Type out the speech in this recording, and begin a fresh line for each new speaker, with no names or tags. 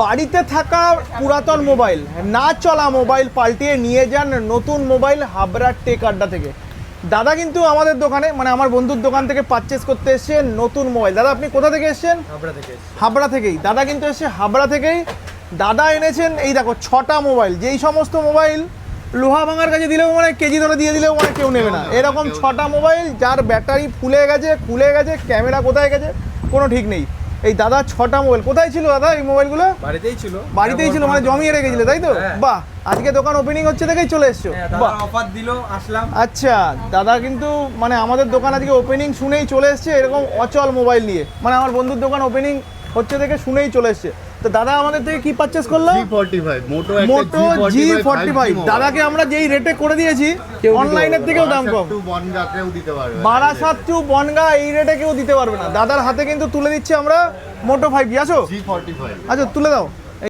বাড়িতে থাকা পুরাতন মোবাইল না চলা মোবাইল পাল্টিয়ে নিয়ে যান নতুন মোবাইল হাবড়া টেক আড্ডা থেকে। দাদা কিন্তু আমাদের দোকানে মানে আমার বন্ধুর দোকান থেকে পারচেস করতে এসেছেন নতুন মোবাইল। দাদা আপনি কোথা থেকে এসেছেন?
হাবড়া থেকে
হাবড়া থেকেই। দাদা কিন্তু এসে হাবড়া থেকেই দাদা এনেছেন এই দেখো ছটা মোবাইল। যেই সমস্ত মোবাইল লোহা ভাঙার কাছে দিলেও মানে কেজি ধরে দিয়ে দিলেও মানে কেউ নেবে না। এরকম ছটা মোবাইল যার ব্যাটারি ফুলে গেছে খুলে গেছে ক্যামেরা কোথায় গেছে কোনো ঠিক নেই। এই দাদা ছটা মোবাইল। কোথায় ছিল দাদা এই মোবাইলগুলো?
বাড়িতেই ছিল।
বাড়িতেই ছিল মানে জমিয়ে রেখেছিলে তাই তো?
হ্যাঁ।
বাহ আজকে দোকান ওপেনিং হচ্ছে দেখেই চলে এসছো।
হ্যাঁ, অফার দিল আসলাম।
আচ্ছা দাদা কিন্তু মানে আমাদের দোকান আজকে ওপেনিং শুনেই চলে এসছে এরকম অচল মোবাইল নিয়ে। মানে আমার বন্ধুর দোকান ওপেনিং হচ্ছে দেখে শুনেই চলে এসছে। তো দাদা আমাদের থেকে কি পারচেস করল?
মোটো
জি ফর্টি ফাইভ দাদাকে আমরা যেই রেটে করে দিয়েছি অনলাইনের থেকেও দাম কম। বারাসাত টু বনগা এই রেটে কেউ দিতে পারবে না। দাদার হাতে কিন্তু তুলে দিচ্ছি আমরা মোটো ফাইভ জি আছো
জি ফর্টি ফাইভ
আচ্ছা তুলে দাও।